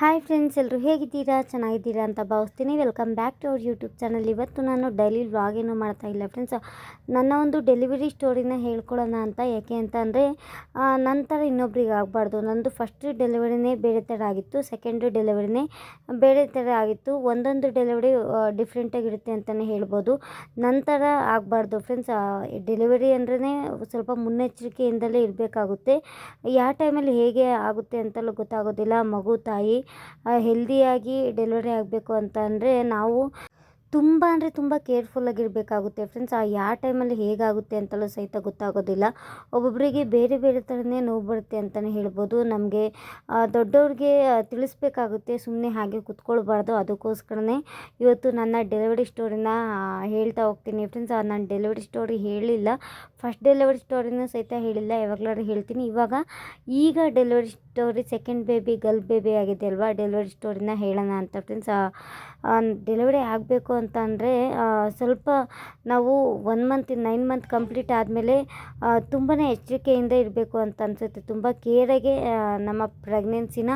Hi friends ಎಲ್ಲರೂ ಹೇಗಿದ್ದೀರಾ? ಚೆನ್ನಾಗಿದ್ದೀರಾ ಅಂತ ಭಾವಿಸ್ತೀನಿ. ವೆಲ್ಕಮ್ ಬ್ಯಾಕ್ ಟು ಅವ್ರ ಯೂಟ್ಯೂಬ್ ಚಾನಲ್ ಇವತ್ತು ನಾನು ಡೈಲಿ ವ್ಲಾಗ್ ಮಾಡ್ತಾ ಇಲ್ಲ ಫ್ರೆಂಡ್ಸ್ ನನ್ನ ಒಂದು ಡೆಲಿವರಿ ಸ್ಟೋರಿನ ಹೇಳ್ಕೊಳ್ಳೋಣ ಅಂತ ಯಾಕೆ ಅಂತ ಅಂದರೆ ನಂತರ ಇನ್ನೊಬ್ರಿಗೆ ಆಗಬಾರ್ದು. ನಂದು ಫಸ್ಟ್ ಡೆಲಿವರಿನೇ ಬೇರೆ ಥರ ಆಗಿತ್ತು. ಸೆಕೆಂಡ್ ಡೆಲಿವರಿನೇ ಬೇರೆ ಥರ ಆಗಿತ್ತು. ಒಂದೊಂದು ಡೆಲಿವರಿ ಡಿಫ್ರೆಂಟಾಗಿರುತ್ತೆ ಅಂತಲೇ ಹೇಳ್ಬೋದು. ನಂತರ ಆಗಬಾರ್ದು ಫ್ರೆಂಡ್ಸ್ ಡೆಲಿವರಿ ಅಂದ್ರೇ ಸ್ವಲ್ಪ ಮುನ್ನೆಚ್ಚರಿಕೆಯಿಂದಲೇ ಇರಬೇಕಾಗುತ್ತೆ. ಯಾವ ಟೈಮಲ್ಲಿ ಹೇಗೆ ಆಗುತ್ತೆ ಅಂತಲೂ ಗೊತ್ತಾಗೋದಿಲ್ಲ. ಮಗು, ತಾಯಿ ಹೆಲ್ದಿಯಾಗಿ ಡೆಲಿವರಿ ಆಗಬೇಕು ಅಂತ ಅಂದರೆ ನಾವು ತುಂಬ ಅಂದರೆ ತುಂಬ ಕೇರ್ಫುಲ್ಲಾಗಿರಬೇಕಾಗುತ್ತೆ ಫ್ರೆಂಡ್ಸ್ ಆ, ಯಾವ ಟೈಮಲ್ಲಿ ಹೇಗಾಗುತ್ತೆ ಅಂತಲೂ ಸಹಿತ ಗೊತ್ತಾಗೋದಿಲ್ಲ. ಒಬ್ಬೊಬ್ಬರಿಗೆ ಬೇರೆ ಬೇರೆ ಥರನೇ ನೋವು ಬರುತ್ತೆ ಅಂತಲೇ ಹೇಳ್ಬೋದು. ನಮಗೆ ದೊಡ್ಡವ್ರಿಗೆ ತಿಳಿಸ್ಬೇಕಾಗುತ್ತೆ ಸುಮ್ಮನೆ ಹಾಗೆ ಕುತ್ಕೊಳ್ಬಾರ್ದು. ಅದಕ್ಕೋಸ್ಕರನೇ ಇವತ್ತು ನನ್ನ ಡೆಲಿವರಿ ಸ್ಟೋರಿನ ಹೇಳ್ತಾ ಹೋಗ್ತೀನಿ ಫ್ರೆಂಡ್ಸ್ ನಾನು ಡೆಲಿವರಿ ಸ್ಟೋರಿ ಹೇಳಿಲ್ಲ. ಫಸ್ಟ್ ಡೆಲಿವರಿ ಸ್ಟೋರಿನೂ ಸಹಿತ ಹೇಳಿಲ್ಲ. ಯಾವಾಗಲಾದ್ರೂ ಹೇಳ್ತೀನಿ. ಇವಾಗ ಈಗ delivery story second baby, girl baby ಆಗಿದೆ ಅಲ್ವಾ? ಡೆಲಿವರಿ ಸ್ಟೋರಿನ ಹೇಳೋಣ ಅಂತ ಫ್ರೆಂಡ್ಸ್. ಡೆಲಿವರಿ ಆಗಬೇಕು ಅಂತ ಅಂದರೆ ಸ್ವಲ್ಪ ನಾವು one month nine month complete ಆದಮೇಲೆ ತುಂಬಾ ಎಚ್ಚರಿಕೆಯಿಂದ ಇರಬೇಕು ಅಂತ ಅನಿಸುತ್ತೆ. ತುಂಬ ಕೇರಾಗೆ ನಮ್ಮ ಪ್ರೆಗ್ನೆನ್ಸಿನ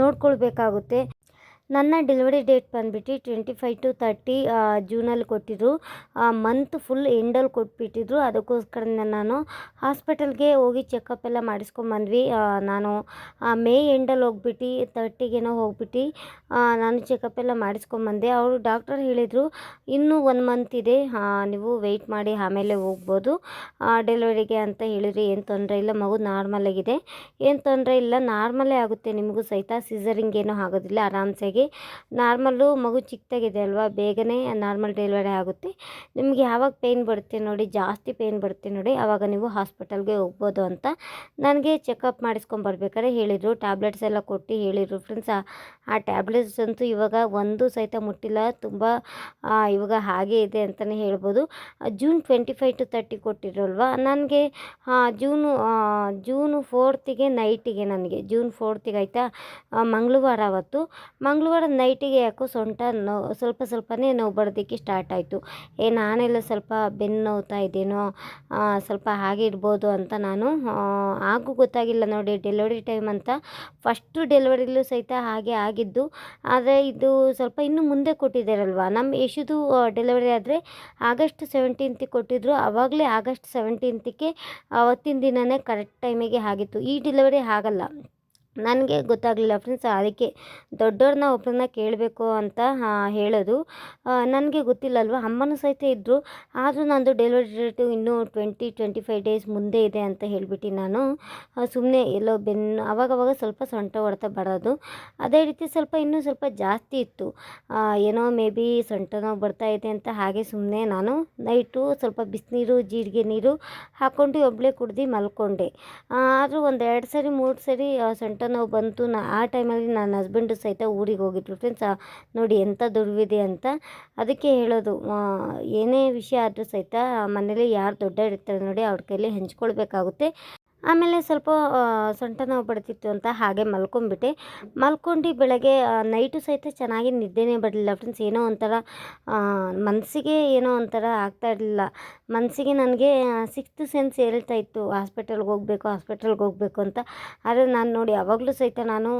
ನೋಡ್ಕೊಳ್ಬೇಕಾಗುತ್ತೆ. ನನ್ನ ಡೆಲಿವರಿ ಡೇಟ್ ಬಂದುಬಿಟ್ಟು ಟ್ವೆಂಟಿ ಫೈವ್ ಟು ತರ್ಟಿ ಜೂನಲ್ಲಿ ಕೊಟ್ಟಿದ್ದರು ಮಂತ್ ಫುಲ್ ಎಂಡಲ್ಲಿ ಕೊಟ್ಬಿಟ್ಟಿದ್ರು. ಅದಕ್ಕೋಸ್ಕರ ನಾನು ಹಾಸ್ಪಿಟಲ್ಗೆ ಹೋಗಿ ಚೆಕಪ್ ಎಲ್ಲ ಮಾಡಿಸ್ಕೊಂಬಂದ್ವಿ ನಾನು ಮೇ ಎಂಡಲ್ಲಿ ಹೋಗ್ಬಿಟ್ಟು ತರ್ಟಿಗೇನೋ ಹೋಗ್ಬಿಟ್ಟು ನಾನು ಚೆಕಪ್ ಎಲ್ಲ ಮಾಡಿಸ್ಕೊಂಬಂದೆ ಅವರು ಡಾಕ್ಟರ್ ಹೇಳಿದರು, ಇನ್ನೂ ಒನ್ ಮಂತ್ ಇದೆ. ನೀವು ವೆಯ್ಟ್ ಮಾಡಿ ಆಮೇಲೆ ಹೋಗ್ಬೋದು. ಡೆಲಿವರಿಗೆ ಅಂತ ಹೇಳಿದ್ರಿ. ಏನು ತೊಂದರೆ ಇಲ್ಲ, ಮಗು ನಾರ್ಮಲಾಗಿದೆ ಏನು ತೊಂದರೆ ಇಲ್ಲ ನಾರ್ಮಲೇ ಆಗುತ್ತೆ. ನಿಮಗೂ ಸಹಿತ ಸಿಸರಿಂಗ್ ಏನೂ ಆಗೋದಿಲ್ಲ. ಆರಾಮ್ಸೆಗೆ ನಾರ್ಮಲ್ಲು ಮಗು ಚಿಕ್ಕದಾಗಿದೆ ಅಲ್ವಾ, ಬೇಗನೆ ನಾರ್ಮಲ್ ಡೆಲಿವರಿ ಆಗುತ್ತೆ. ನಿಮಗೆ ಯಾವಾಗ ಪೇಯ್ನ್ ಬರುತ್ತೆ ನೋಡಿ, ಜಾಸ್ತಿ ಪೇಯ್ನ್ ಬರುತ್ತೆ ನೋಡಿ ಆವಾಗ ನೀವು ಹಾಸ್ಪಿಟಲ್ಗೆ ಹೋಗ್ಬೋದು ಅಂತ ನನಗೆ ಚೆಕಪ್ ಮಾಡಿಸ್ಕೊಂಬರ್ಬೇಕಾದ್ರೆ ಹೇಳಿದರು. ಟ್ಯಾಬ್ಲೆಟ್ಸ್ ಎಲ್ಲ ಕೊಟ್ಟು ಹೇಳಿದರು. ಫ್ರೆಂಡ್ಸ್, ಆ ಟ್ಯಾಬ್ಲೆಟ್ಸ್ ಅಂತೂ ಇವಾಗ ಒಂದು ಸಹಿತ ಮುಟ್ಟಿಲ್ಲ, ತುಂಬ ಇವಾಗ ಹಾಗೆ ಇದೆ ಅಂತಲೇ ಹೇಳ್ಬೋದು. June twenty five to thirty ಕೊಟ್ಟಿರಲ್ವ ನನಗೆ ಜೂನು ಜೂನು ಫೋರ್ತಿಗೆ ನೈಟಿಗೆ ನನಗೆ, ಜೂನ್ ಫೋರ್ತಿಗೆ ಆಯಿತಾ ಮಂಗಳವಾರ ಅವತ್ತು ಮಂಗಳವಾರ ನೈಟಿಗೆ ಯಾಕೋ ಸೊಂಟ ನೋವು ಸ್ವಲ್ಪ ಸ್ವಲ್ಪನೇ ನೋವು ಬರೋದಕ್ಕೆ ಸ್ಟಾರ್ಟ್ ಆಯಿತು. ಏ, ನಾನೆಲ್ಲ ಸ್ವಲ್ಪ ಬೆನ್ನು ನೋವ್ತಾ ಇದ್ದೇನೋ ಸ್ವಲ್ಪ ಹಾಗೆ ಇರ್ಬೋದು ಅಂತ ನಾನು ಹಾಗೂ ಗೊತ್ತಾಗಿಲ್ಲ ನೋಡಿ ಡೆಲಿವರಿ ಟೈಮ್ ಅಂತ. ಫಸ್ಟು ಡೆಲಿವರಿಲೂ ಸಹಿತ ಹಾಗೆ ಆಗಿದ್ದು, ಆದರೆ ಇದು ಸ್ವಲ್ಪ ಇನ್ನು ಮುಂದೆ ಕೊಟ್ಟಿದ್ದಾರಲ್ವ? ನಮ್ಮ ಯಶುದು ಡೆಲಿವರಿ ಆದರೆ ಆಗಸ್ಟ್ ಸೆವೆಂಟೀನ್ತಿಗೆ ಕೊಟ್ಟಿದ್ರು. ಆವಾಗಲೇ ಆಗಸ್ಟ್ ಸೆವೆಂಟೀನ್ತಿಗೆ ಅವತ್ತಿನ ದಿನವೇ ಕರೆಕ್ಟ್ ಟೈಮಿಗೆ ಆಗಿತ್ತು ಈ ಡೆಲಿವರಿ ಆಗಲ್ಲ. ನನಗೆ ಗೊತ್ತಾಗಲಿಲ್ಲ ಫ್ರೆಂಡ್ಸ್ ಅದಕ್ಕೆ ದೊಡ್ಡವ್ರನ್ನ ಒಬ್ಬರನ್ನ ಕೇಳಬೇಕು ಅಂತ ಹೇಳೋದು. ನನಗೆ ಗೊತ್ತಿಲ್ಲಲ್ವ? ಅಮ್ಮನೂ ಸಹಿತ ಇದ್ದರು ಆದರೂ ನಂದು ಡೆಲಿವರಿ ಡೇಟು ಇನ್ನೂ ಟ್ವೆಂಟಿ ಟ್ವೆಂಟಿ ಫೈವ್ ಡೇಸ್ ಮುಂದೆ ಇದೆ ಅಂತ ಹೇಳಿಬಿಟ್ಟು ನಾನು. ಸುಮ್ಮನೆ ಎಲ್ಲೋ ಬೆನ್ನು ಅವಾಗವಾಗ ಸ್ವಲ್ಪ ಸೊಂಟ ಹೊಡೆತ ಬರೋದು. ಅದೇ ರೀತಿ ಸ್ವಲ್ಪ ಇನ್ನೂ ಸ್ವಲ್ಪ ಜಾಸ್ತಿ ಇತ್ತು. ಏನೋ ಮೇ ಬಿ ಸೊಂಟ ನೋವು ಬರ್ತಾ ಇದೆ ಅಂತ ಹಾಗೆ ಸುಮ್ಮನೆ ನಾನು ನೈಟು ಸ್ವಲ್ಪ ಬಿಸಿನೀರು, ಜೀರಿಗೆ ನೀರು ಹಾಕ್ಕೊಂಡು ಒಬ್ಬಳೇ ಕುಡ್ದು ಮಲ್ಕೊಂಡೆ. ಆದರೂ ಒಂದು ಎರಡು ಸರಿ, ಮೂರು ಸರಿ ಸೊಂಟ ನೋವು ಬಂತು, ನಾ ಆ ಟೈಮಲ್ಲಿ ನನ್ನ ಹಸ್ಬೆಂಡು ಸಹಿತ ಊರಿಗೆ ಹೋಗಿದ್ರು ಫ್ರೆಂಡ್ಸ್ ನೋಡಿ ಎಂಥ ದುರ್ವಿದೆ ಅಂತ ಅದಕ್ಕೆ ಹೇಳೋದು. ಏನೇ ವಿಷಯ ಆದರೂ ಸಹಿತ ಮನೇಲಿ ಯಾರು ದೊಡ್ಡ ಇರ್ತಾರೆ ನೋಡಿ ಅವ್ರ ಕೈಲಿ ಹಂಚ್ಕೊಳ್ಬೇಕಾಗುತ್ತೆ. ಆಮೇಲೆ ಸ್ವಲ್ಪ ಸೊಂಟ ನೋವು ಬಡ್ತಿತ್ತು ಅಂತ ಹಾಗೆ ಮಲ್ಕೊಂಡ್ಬಿಟ್ಟೆ. ಮಲ್ಕೊಂಡು ಬೆಳಗ್ಗೆ ನೈಟು ಸಹಿತ ಚೆನ್ನಾಗಿ ನಿದ್ದೆನೇ ಬರಲಿಲ್ಲ ಫ್ರೆಂಡ್ಸ್ ಏನೋ ಒಂಥರ ಮನಸ್ಸಿಗೆ ಏನೋ ಒಂಥರ ಆಗ್ತಾ ಇರಲಿಲ್ಲ. ಮನಸ್ಸಿಗೆ ನನಗೆ ಸಿಕ್ಸ್ತ್ ಸೆನ್ಸ್ ಹೇಳ್ತಾ ಇತ್ತು. ಹಾಸ್ಪಿಟಲ್ಗೆ ಹೋಗಬೇಕು ಹಾಸ್ಪಿಟಲ್ಗೆ ಹೋಗಬೇಕು ಅಂತ. ಆದರೆ ನಾನು ನೋಡಿ ಯಾವಾಗಲೂ ಸಹಿತ ನಾನು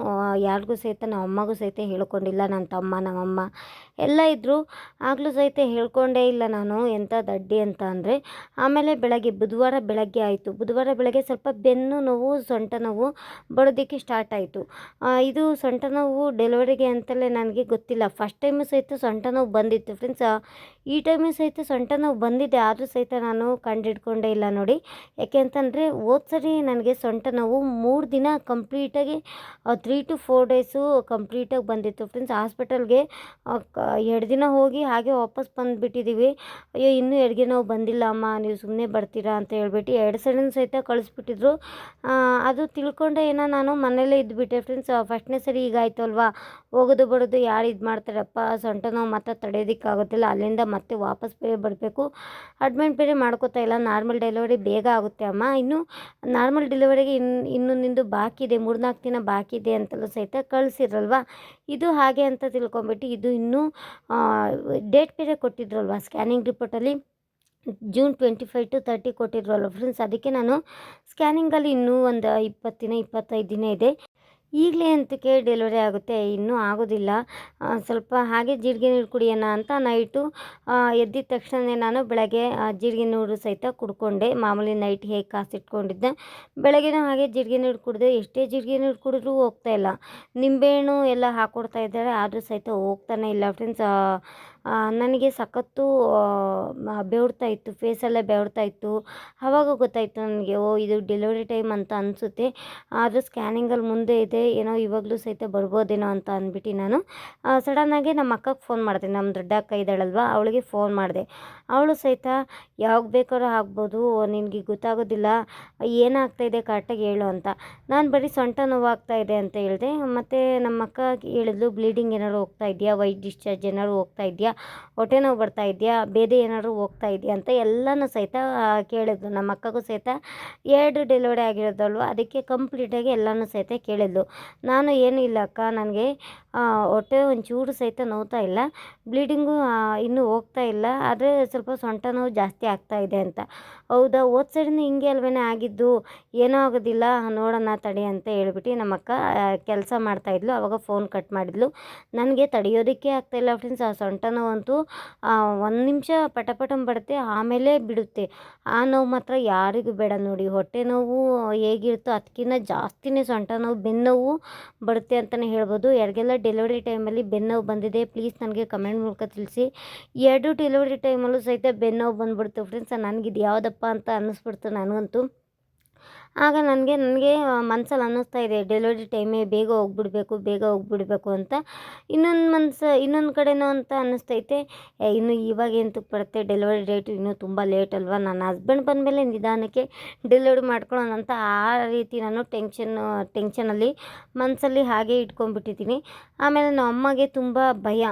ಯಾರಿಗೂ ಸಹಿತ, ನಮ್ಮ ಅಮ್ಮಗೂ ಸಹಿತ ಹೇಳ್ಕೊಂಡಿಲ್ಲ. ನನ್ನ ತಮ್ಮ ನಮ್ಮಮ್ಮ ಎಲ್ಲ ಇದ್ದರು ಆಗಲೂ ಸಹಿತ ಹೇಳ್ಕೊಂಡೇ ಇಲ್ಲ ನಾನು ಎಂಥ ದಡ್ಡಿ ಅಂತ ಅಂದರೆ. ಆಮೇಲೆ ಬೆಳಗ್ಗೆ, ಬುಧವಾರ ಬೆಳಗ್ಗೆ ಆಯಿತು. ಬುಧವಾರ ಬೆಳಗ್ಗೆ ಸ್ವಲ್ಪ ಬೆನ್ನು ನೋವು, ಸೊಂಟ ನೋವು ಬರೋದಕ್ಕೆ ಸ್ಟಾರ್ಟ್ ಆಯಿತು. ಇದು ಸೊಂಟ ನೋವು ಡೆಲಿವರಿಗೆ ಅಂತಲೇ ನನಗೆ ಗೊತ್ತಿಲ್ಲ. ಫಸ್ಟ್ ಟೈಮು ಸಹಿತ ಸೊಂಟ ನೋವು ಬಂದಿತ್ತು ಫ್ರೆಂಡ್ಸ್ ಈ ಟೈಮಿಗೆ ಸಹಿತ ಸೊಂಟ ನೋವು ಬಂದಿದೆ, ಆದರೂ ಸಹಿತ ನಾನು ಕಂಡಿಡ್ಕೊಂಡೇ ಇಲ್ಲ ನೋಡಿ. ಯಾಕೆ ಅಂತಂದರೆ, ಹೋದ ಸರಿ ನನಗೆ ಸೊಂಟ ನೋವು ಮೂರು ದಿನ ಕಂಪ್ಲೀಟಾಗಿ ತ್ರೀ ಟು ಫೋರ್ ಡೇಸು ಕಂಪ್ಲೀಟಾಗಿ ಬಂದಿತ್ತು. ಫ್ರೆಂಡ್ಸ್ ಹಾಸ್ಪಿಟಲ್ಗೆ ಎರಡು ದಿನ ಹೋಗಿ ಹಾಗೆ ವಾಪಸ್ ಬಂದುಬಿಟ್ಟಿದ್ದೀವಿ ಅಯ್ಯೋ, ಇನ್ನೂ ಎಡಗೆ ನೋವು ಬಂದಿಲ್ಲ ಅಮ್ಮ, ನೀವು ಸುಮ್ಮನೆ ಬರ್ತೀರಾ ಅಂತ ಹೇಳ್ಬಿಟ್ಟು ಎರಡು ಸರಿನೂ ಸಹಿತ ಕಳಿಸ್ಬಿಟ್ಟಿದ್ರು. ಅದು ತಿಳ್ಕೊಂಡೆ ಏನೋ ನಾನು ಮನೇಲೇ ಇದ್ದುಬಿಟ್ಟೆ ಫ್ರೆಂಡ್ಸ್ ಫಸ್ಟ್ನೇ ಸರಿ ಈಗ ಆಯಿತು ಅಲ್ವಾ ಹೋಗೋದು ಬರೋದು ಯಾರು ಇದು ಮಾಡ್ತಾರಪ್ಪ ಸೊಂಟ ನೋವು ಮತ್ತೆ ತಡೆಯೋದಕ್ಕಾಗೋದಿಲ್ಲ ಅಲ್ಲಿಂದ ಮತ್ತೆ ವಾಪಸ್ ಬೇರೆ ಬರಬೇಕು. ಅಡ್ಮಿಟ್ ಬೇರೆ ಮಾಡ್ಕೋತಾ ಇಲ್ಲ. ನಾರ್ಮಲ್ ಡೆಲಿವರಿ ಬೇಗ ಆಗುತ್ತೆ ಅಮ್ಮ. ಇನ್ನು ನಾರ್ಮಲ್ ಡೆಲಿವರಿಗೆ ಇನ್ನು ಇನ್ನು ನಿಂದು ಬಾಕಿ ಇದೆ. ಮೂರ್ನಾಲ್ಕು ದಿನ ಬಾಕಿ ಇದೆ ಅಂತಲೂ ಸಹಿತ ಕಳಿಸಿರಲ್ವ ಇದು ಹಾಗೆ ಅಂತ ತಿಳ್ಕೊಂಬಿಟ್ಟು ಇದು ಇನ್ನೂ ಡೇಟ್ ಬೇರೆ ಕೊಟ್ಟಿದ್ರಲ್ವ? Scanning ರಿಪೋರ್ಟಲ್ಲಿ June twenty five to thirty ಕೊಟ್ಟಿದ್ರಲ್ಲ friends ಅದಕ್ಕೆ ನಾನು ಸ್ಕ್ಯಾನಿಂಗಲ್ಲಿ ಇನ್ನೂ ಒಂದು ಇಪ್ಪತ್ತು ದಿನ, ಇಪ್ಪತ್ತೈದು ದಿನ ಇದೆ. ಈಗಲೇ ಅಂತಕ್ಕೆ ಡೆಲಿವರಿ ಆಗುತ್ತೆ, ಇನ್ನೂ ಆಗೋದಿಲ್ಲ. ಸ್ವಲ್ಪ ಹಾಗೆ ಜೀರಿಗೆ ನೀರು ಕುಡಿಯೋಣ ಅಂತ ನೈಟು ಎದ್ದಿದ ತಕ್ಷಣವೇ ನಾನು ಬೆಳಗ್ಗೆ ಜೀರಿಗೆ ನೀರು ಸಹಿತ ಕುಡ್ಕೊಂಡೆ. ಮಾಮೂಲಿ ನೈಟ್ ಹೇಗೆ ಕಾಸಿಟ್ಕೊಂಡಿದ್ದೆ ಬೆಳಗ್ಗೆನೂ ಹಾಗೆ ಜೀರಿಗೆ ನೀರು ಕುಡಿದೆ. ಎಷ್ಟೇ ಜೀರಿಗೆ ನೀರು ಕುಡಿದ್ರೂ ಹೋಗ್ತಾ ಇಲ್ಲ. ನಿಂಬೆಹಣ್ಣು ಎಲ್ಲ ಹಾಕ್ಕೊಡ್ತಾ ಇದ್ದಾರೆ, ಆದರೂ ಸಹಿತ ಹೋಗ್ತಾನೆ ಇಲ್ಲ ಫ್ರೆಂಡ್ಸ್ ನನಗೆ ಸಖತ್ತು ಬೆವರ್ತಾ ಇತ್ತು ಫೇಸಲ್ಲೇ ಬೆವರ್ತಾ ಇತ್ತು. ಆವಾಗ ಗೊತ್ತಾಯಿತು ನನಗೆ, ಓ, ಇದು ಡೆಲಿವರಿ ಟೈಮ್ ಅಂತ ಅನಿಸುತ್ತೆ. ಆದರೂ ಸ್ಕ್ಯಾನಿಂಗಲ್ಲಿ ಮುಂದೆ ಇದೆ, ಏನೋ ಇವಾಗಲೂ ಸಹಿತ ಬರ್ಬೋದೇನೋ ಅಂತ ಅಂದ್ಬಿಟ್ಟು ನಾನು ಸಡನ್ನಾಗಿ ನಮ್ಮ ಅಕ್ಕಗೆ ಫೋನ್ ಮಾಡಿದೆ. ನಮ್ಮ ದೊಡ್ಡ ಅಕ್ಕ ಇದ್ದಾಳಲ್ವ, ಅವಳಿಗೆ ಫೋನ್ ಮಾಡಿದೆ. ಅವಳು ಸಹಿತ, ಯಾವಾಗ ಬೇಕಾದ್ರೂ ಆಗ್ಬೋದು ನಿನಗೆ ಗೊತ್ತಾಗೋದಿಲ್ಲ ಏನಾಗ್ತಾಯಿದೆ ಕರೆಕ್ಟಾಗಿ ಹೇಳು ಅಂತ. ನಾನು ಬರೀ ಸೊಂಟ ನೋವಾಗ್ತಾ ಇದೆ ಅಂತ ಹೇಳಿದೆ. ಮತ್ತು ನಮ್ಮ ಅಕ್ಕ ಹೇಳಿದ್ಲು ಬ್ಲೀಡಿಂಗ್ ಏನಾದ್ರು ಹೋಗ್ತಾ ಇದೆಯಾ? ವೈಟ್ ಡಿಸ್ಚಾರ್ಜ್ ಏನಾದ್ರು ಹೋಗ್ತಾ ಇದೆಯಾ? ಹೊಟ್ಟೆ ನೋವು ಬರ್ತಾ ಇದೆಯಾ? ಬೇರೆ ಏನಾದ್ರು ಹೋಗ್ತಾ ಇದೆಯಾ ಅಂತ ಎಲ್ಲನೂ ಸಹಿತ ಕೇಳಿದ್ಲು. ನಮ್ಮ ಅಕ್ಕಗೂ ಸಹಿತ ಎರಡು ಡೆಲಿವರಿ ಆಗಿರೋದಲ್ವ? ಅದಕ್ಕೆ ಕಂಪ್ಲೀಟಾಗಿ ಎಲ್ಲನೂ ಸಹಿತ ಕೇಳಿದ್ಲು. ನಾನು ಏನೂ ಇಲ್ಲ ಅಕ್ಕ, ನನಗೆ ಹೊಟ್ಟೆ ಒಂಚೂರು ಸಹಿತ ನೋವ್ತಾ ಇಲ್ಲ. ಬ್ಲೀಡಿಂಗು ಇನ್ನೂ ಹೋಗ್ತಾ ಇಲ್ಲ. ಆದರೆ ಸ್ವಲ್ಪ ಸೊಂಟ ನೋವು ಜಾಸ್ತಿ ಆಗ್ತಾ ಇದೆ ಅಂತ. ಹೌದಾ ಹೋದ ಸೈಡಿಂದ ಹಿಂಗೆ ಅಲ್ವೇನೆ ಆಗಿದ್ದು? ಏನೂ ಆಗೋದಿಲ್ಲ, ನೋಡೋಣ ತಡಿ ಅಂತ ಹೇಳ್ಬಿಟ್ಟು ನಮ್ಮಕ್ಕ ಕೆಲಸ ಮಾಡ್ತಾಯಿದ್ಲು ಅವಾಗ ಫೋನ್ ಕಟ್ ಮಾಡಿದ್ಲು. ನನಗೆ ತಡೆಯೋದಕ್ಕೆ ಆಗ್ತಾಯಿಲ್ಲ ಫ್ರೆಂಡ್ಸ್ ಆ ಸೊಂಟ ನೋವಂತೂ ಒಂದು ನಿಮಿಷ ಪಟ ಪಟಂ ಬರುತ್ತೆ ಆಮೇಲೆ ಬಿಡುತ್ತೆ. ಆ ನೋವು ಮಾತ್ರ ಯಾರಿಗೂ ಬೇಡ ನೋಡಿ. ಹೊಟ್ಟೆ ನೋವು ಹೇಗಿರುತ್ತೋ ಅದಕ್ಕಿಂತ ಜಾಸ್ತಿನೇ ಸೊಂಟ ನೋವು ಬೆನ್ನೋವು ಬರುತ್ತೆ ಅಂತಲೇ ಹೇಳ್ಬೋದು. ಯಾರಿಗೆಲ್ಲ ಡೆಲಿವರಿ ಟೈಮಲ್ಲಿ ಬೆನ್ನೋವು ಬಂದಿದೆ ಪ್ಲೀಸ್ ನನಗೆ ಕಮೆಂಟ್ ಮೂಲಕ ತಿಳಿಸಿ. ಎರಡು ಡೆಲಿವರಿ ಟೈಮಲ್ಲೂ ಸಹಿತ ಬೆನ್ನೋವು ಬಂದ್ಬಿಡ್ತು ಫ್ರೆಂಡ್ಸ್ ನನಗಿದು ಯಾವುದಪ್ಪ ಅಂತ ಅನ್ನಿಸ್ಬಿಡ್ತು ನನಗಂತೂ. ಆಗ ನನಗೆ ನನಗೆ ಮನ್ಸಲ್ಲಿ ಅನ್ನಿಸ್ತಾ ಇದೆ ಡೆಲಿವರಿ ಟೈಮೇ ಬೇಗ ಹೋಗ್ಬಿಡ್ಬೇಕು ಬೇಗ ಹೋಗ್ಬಿಡ್ಬೇಕು ಅಂತ. ಇನ್ನೊಂದು ಮನ್ಸು, ಇನ್ನೊಂದು ಕಡೆನೂ ಅಂತ ಅನ್ನಿಸ್ತೈತೆ. ಇನ್ನು ಇವಾಗ ಎಂತಕ್ಕೆ ಬರುತ್ತೆ? ಡೆಲಿವರಿ ಡೇಟು ಇನ್ನೂ ತುಂಬ ಲೇಟ್ ಅಲ್ವಾ? ನನ್ನ ಹಸ್ಬೆಂಡ್ ಬಂದಮೇಲೆ ನಿಧಾನಕ್ಕೆ ಡೆಲಿವರಿ ಮಾಡ್ಕೊಳ್ಳೋಣ ಅಂತ ಆ ರೀತಿ ನಾನು ಟೆನ್ಷನ್ ಟೆನ್ಷನಲ್ಲಿ ಮನಸ್ಸಲ್ಲಿ ಹಾಗೆ ಇಟ್ಕೊಂಡ್ಬಿಟ್ಟಿದ್ದೀನಿ. ಆಮೇಲೆ ನಮ್ಮ ಅಮ್ಮಗೆ ತುಂಬ ಭಯ.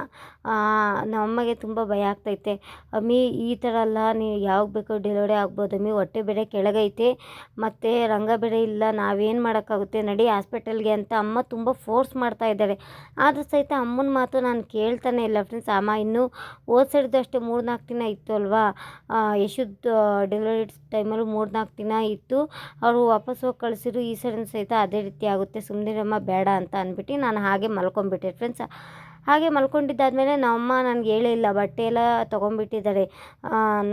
ನಮ್ಮ ಅಮ್ಮಗೆ ತುಂಬ ಭಯ ಆಗ್ತೈತೆ. ಅಮ್ಮಿ, ಈ ಥರ ಅಲ್ಲ ನೀವು ಯಾವಾಗ ಬೇಕೋ ಡೆಲಿವರಿ ಆಗ್ಬೋದು? ಅಮ್ಮಿ, ಹೊಟ್ಟೆ ಬೇರೆ ಕೆಳಗೈತೆ. ಮತ್ತು ರಂಗ ಬೇರೆ ಇಲ್ಲ ನಾವೇನು ಮಾಡೋಕ್ಕಾಗುತ್ತೆ? ನಡಿ ಹಾಸ್ಪಿಟಲ್ಗೆ ಅಂತ ಅಮ್ಮ ತುಂಬ ಫೋರ್ಸ್ ಮಾಡ್ತಾ ಇದ್ದಾರೆ ಆದರೂ ಸಹಿತ ಅಮ್ಮನ ಮಾತು ನಾನು ಕೇಳ್ತಾನೆ ಇಲ್ಲ ಫ್ರೆಂಡ್ಸ್ ಅಮ್ಮ ಇನ್ನೂ ಓದ್ಸಿಡ್ದು ಅಷ್ಟೇ ಮೂರು ನಾಲ್ಕು ದಿನ ಇತ್ತು ಅಲ್ವಾ? ಯಶುದ್ ಡೆಲಿವರಿ ಟೈಮಲ್ಲೂ ಮೂರು ನಾಲ್ಕು ದಿನ ಇತ್ತು. ಅವರು ವಾಪಸ್ ಹೋಗಿ ಕಳಿಸಿದ್ರು, ಈ ಸಡನ್ ಸಹಿತ ಅದೇ ರೀತಿ ಆಗುತ್ತೆ. ಸುಮ್ಮನಿರಮ್ಮ ಬೇಡ ಅಂತ ಅಂದ್ಬಿಟ್ಟು ನಾನು ಹಾಗೆ ಮಲ್ಕೊಂಡ್ಬಿಟ್ಟೆ. ಫ್ರೆಂಡ್ಸ್ ಹಾಗೆ ಮಲ್ಕೊಂಡಿದ್ದಾದಮೇಲೆ ನಮ್ಮಮ್ಮ ನನಗೆ ಹೇಳೇ ಇಲ್ಲ, ಬಟ್ಟೆ ಎಲ್ಲ ತೊಗೊಂಬಿಟ್ಟಿದ್ದಾರೆ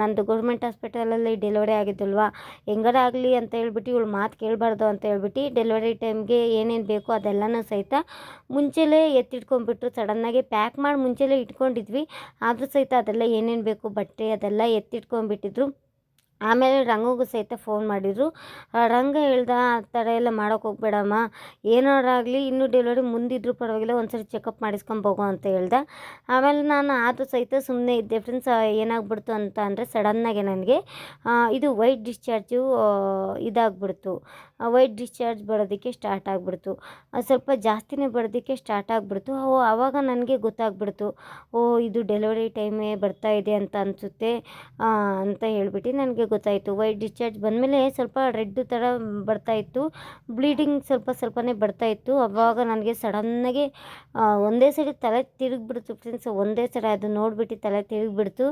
ನಂದು ಗೌರ್ಮೆಂಟ್ ಹಾಸ್ಪಿಟಲಲ್ಲಿ ಡೆಲಿವರಿ ಆಗಿದ್ದಲ್ವಾ? ಹೆಂಗಾರ ಆಗಲಿ ಅಂತ ಹೇಳ್ಬಿಟ್ಟು ಇವಳು ಮಾತು ಕೇಳಬಾರ್ದು ಅಂತ ಹೇಳ್ಬಿಟ್ಟು ಡೆಲಿವರಿ ಟೈಮ್ಗೆ ಏನೇನು ಬೇಕೋ ಅದೆಲ್ಲನೂ ಸಹಿತ ಮುಂಚೆಲೇ ಎತ್ತಿಟ್ಕೊಂಡ್ಬಿಟ್ರು. ಸಡನ್ನಾಗಿ ಪ್ಯಾಕ್ ಮಾಡಿ ಮುಂಚೆಲೇ ಇಟ್ಕೊಂಡಿದ್ವಿ. ಆದರೂ ಸಹಿತ ಅದೆಲ್ಲ ಏನೇನು ಬೇಕು, ಬಟ್ಟೆ ಅದೆಲ್ಲ ಎತ್ತಿಟ್ಕೊಂಡ್ಬಿಟ್ಟಿದ್ರು. ಆಮೇಲೆ ರಂಗಗೂ ಸಹಿತ ಫೋನ್ ಮಾಡಿದರು. ರಂಗ ಹೇಳ್ದ, ಆ ಥರ ಎಲ್ಲ ಮಾಡೋಕೆ ಹೋಗ್ಬೇಡಮ್ಮ. ಏನಾರಾಗಲಿ, ಇನ್ನೂ ಡೆಲಿವರಿ ಮುಂದಿದ್ರೂ ಪರವಾಗಿಲ್ಲ, ಒಂದ್ಸರಿ ಚೆಕಪ್ ಮಾಡಿಸ್ಕೊಂಬೋಗು ಅಂತ ಹೇಳ್ದೆ. ಆಮೇಲೆ ನಾನು ಆದರೂ ಸಹಿತ ಸುಮ್ಮನೆ ಇದ್ದೆ ಫ್ರೆಂಡ್ಸ್ ಏನಾಗ್ಬಿಡ್ತು ಅಂತ ಅಂದರೆ ಸಡನ್ನಾಗೆ ನನಗೆ ಇದು ವೈಟ್ ಡಿಸ್ಚಾರ್ಜು ಇದಾಗ್ಬಿಡ್ತು. ವೈಟ್ ಡಿಸ್ಚಾರ್ಜ್ ಬರೋದಕ್ಕೆ ಸ್ಟಾರ್ಟ್ ಆಗಿಬಿಡ್ತು. ಸ್ವಲ್ಪ ಜಾಸ್ತಿನೇ ಬರೋದಕ್ಕೆ ಸ್ಟಾರ್ಟ್ ಆಗಿಬಿಡ್ತು. ಓ ಆವಾಗ ನನಗೆ ಗೊತ್ತಾಗ್ಬಿಡ್ತು. ಓ, ಇದು ಡೆಲಿವರಿ ಟೈಮೇ ಬರ್ತಾ ಇದೆ ಅಂತ ಅನಿಸುತ್ತೆ ಅಂತ ಹೇಳ್ಬಿಟ್ಟು ನನಗೆ ಗೊತ್ತಾಯಿತು. ವೈಟ್ ಡಿಸ್ಚಾರ್ಜ್ ಬಂದಮೇಲೆ ಸ್ವಲ್ಪ ರೆಡ್ ಥರ ಬರ್ತಾಯಿತ್ತು ಬ್ಲೀಡಿಂಗ್ ಸ್ವಲ್ಪ ಸ್ವಲ್ಪನೇ ಬರ್ತಾಯಿತ್ತು ಅವಾಗ ನನಗೆ ಸಡನ್ನಾಗಿ ಒಂದೇ ಸರಿ ತಲೆ ತಿರುಗಿಬಿಡ್ತು ಫ್ರೆಂಡ್ಸ್. ಒಂದೇ ಸರಿ ಅದು ನೋಡಿಬಿಟ್ಟು ತಲೆ ತಿರುಗಿಬಿಡ್ತು.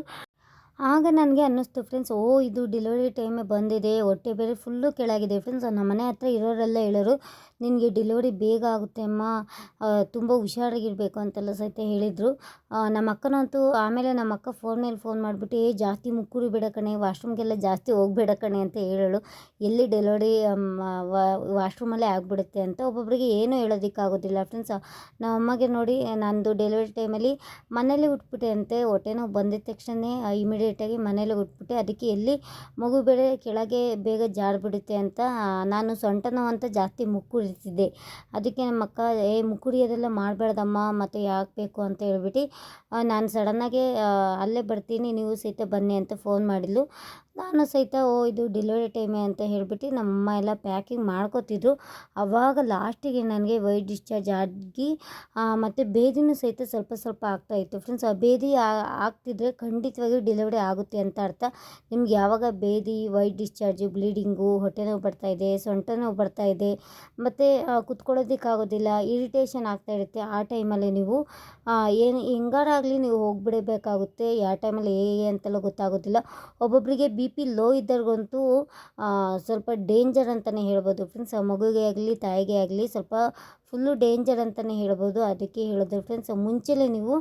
ಆಗ ನನಗೆ ಅನ್ನಿಸ್ತು ಫ್ರೆಂಡ್ಸ್, ಓ, ಇದು ಡೆಲಿವರಿ ಟೈಮೇ ಬಂದಿದೆ. ಹೊಟ್ಟೆ ಬೇರೆ ಫುಲ್ಲು ಕೆಳಗಿದೆ. ಫ್ರೆಂಡ್ಸ್ ನಮ್ಮ ಮನೆ ಹತ್ರ ಇರೋರೆಲ್ಲ ಹೇಳೋರು ನಿನಗೆ ಡೆಲಿವರಿ ಬೇಗ ಆಗುತ್ತೆ ಅಮ್ಮ. ತುಂಬ ಹುಷಾರಾಗಿರಬೇಕು ಅಂತೆಲ್ಲ ಸಹಿತ ಹೇಳಿದರು. ನಮ್ಮ ಅಕ್ಕನಂತೂ ಆಮೇಲೆ ನಮ್ಮ ಅಕ್ಕ ಫೋನ್ ಮೇಲೆ ಫೋನ್ ಮಾಡಿಬಿಟ್ಟು, ಏ, ಜಾಸ್ತಿ ಮುಕ್ಕುರಿ ಬೇಡ ಕಣೆ, ವಾಶ್ರೂಮ್ಗೆಲ್ಲ ಜಾಸ್ತಿ ಹೋಗ್ಬೇಡ ಕಣೆ ಅಂತ ಹೇಳೋಳು. ಎಲ್ಲಿ ಡೆಲಿವರಿ ವಾಶ್ರೂಮಲ್ಲೇ ಆಗಿಬಿಡುತ್ತೆ ಅಂತ ಒಬ್ಬೊಬ್ಬರಿಗೆ ಏನೂ ಹೇಳೋದಕ್ಕಾಗೋದಿಲ್ಲ. ಫ್ರೆಂಡ್ಸ್ ನಮ್ಮ ಅಮ್ಮಗೆ ನೋಡಿ, ನಂದು ಡೆಲಿವರಿ ಟೈಮಲ್ಲಿ ಮನೇಲಿ ಉಟ್ಬಿಟ್ಟೆ ಅಂತೆ, ಹೊಟ್ಟೆ ನೋವು ಬಂದಿದ ತಕ್ಷಣ ಇಮಿಡಿಯೇಟಾಗಿ ಮನೇಲಿ ಉಟ್ಬಿಟ್ಟೆ. ಅದಕ್ಕೆ ಎಲ್ಲಿ ಮಗು ಬೇರೆ ಕೆಳಗೆ ಬೇಗ ಜಾರಿಬಿಡುತ್ತೆ ಅಂತ ನಾನು ಸೊಂಟ ನೋವು ಅಂತ ಜಾಸ್ತಿ ಮುಕ್ಕುರಿತಿದ್ದೆ ಅದಕ್ಕೆ ನಮ್ಮ ಅಕ್ಕ, ಏ ಮುಕ್ಕುರಿಯೋದೆಲ್ಲ ಮಾಡಬೇಡ್ದಮ್ಮ ಮತ್ತು ಯಾಕೆ ಬೇಕು? ಅಂತ ಹೇಳ್ಬಿಟ್ಟು ನಾನು ಸಡನ್ನಾಗೆ ಅಲ್ಲೇ ಬರ್ತೀನಿ, ನೀವು ಸಹಿತ ಬನ್ನಿ ಅಂತ ಫೋನ್ ಮಾಡಿದ್ಲು. ನಾನು ಸಹಿತ, ಓ, ಇದು ಡೆಲಿವರಿ ಟೈಮೇ ಅಂತ ಹೇಳಿಬಿಟ್ಟು ನಮ್ಮಮ್ಮ ಎಲ್ಲ ಪ್ಯಾಕಿಂಗ್ ಮಾಡ್ಕೋತಿದ್ರು. ಅವಾಗ ಲಾಸ್ಟಿಗೆ ನನಗೆ ವೈಟ್ ಡಿಸ್ಚಾರ್ಜ್ ಆಗಿ ಮತ್ತು ಬೇದಿನೂ ಸಹಿತ ಸ್ವಲ್ಪ ಸ್ವಲ್ಪ ಆಗ್ತಾಯಿತ್ತು ಫ್ರೆಂಡ್ಸ್ ಆ ಆ- ಆಗ್ತಿದ್ರೆ ಖಂಡಿತವಾಗಿಯೂ ಡೆಲಿವರಿ ಆಗುತ್ತೆ ಅಂತ ಅರ್ಥ. ನಿಮ್ಗೆ ಯಾವಾಗ ಬೇದಿ ವೈಟ್ ಡಿಸ್ಚಾರ್ಜು ಬ್ಲೀಡಿಂಗು ಹೊಟ್ಟೆ ನೋವು ಬರ್ತಾಯಿದೆ ಸೊಂಟ ನೋವು ಬರ್ತಾಯಿದೆ ಮತ್ತು ಕುತ್ಕೊಳ್ಳೋದಕ್ಕಾಗೋದಿಲ್ಲ ಇರಿಟೇಷನ್ ಆಗ್ತಾ ಇರುತ್ತೆ, ಆ ಟೈಮಲ್ಲಿ ನೀವು ಏನು, ಹೆಂಗಾರಾಗಲಿ ನೀವು ಹೋಗಿಬಿಡಬೇಕಾಗುತ್ತೆ, ಯಾವ ಟೈಮಲ್ಲಿ ಏ ಅಂತೆಲ್ಲ ಗೊತ್ತಾಗೋದಿಲ್ಲ. ಒಬ್ಬೊಬ್ಬರಿಗೆ ಬಿ ಬಿ ಪಿ ಲೋ ಇದ್ದವ್ರಿಗಂತೂ ಸ್ವಲ್ಪ ಡೇಂಜರ್ ಅಂತಲೇ ಹೇಳ್ಬೋದು. ಫ್ರೆಂಡ್ಸ್ ಮಗುಗೆ ಆಗಲಿ, ತಾಯಿಗೆ ಆಗಲಿ ಸ್ವಲ್ಪ ಫುಲ್ಲು ಡೇಂಜರ್ ಅಂತಲೇ ಹೇಳ್ಬೋದು. ಅದಕ್ಕೆ ಹೇಳಿದ್ರು ಫ್ರೆಂಡ್ಸ್, ಮುಂಚೆಲೇ ನೀವು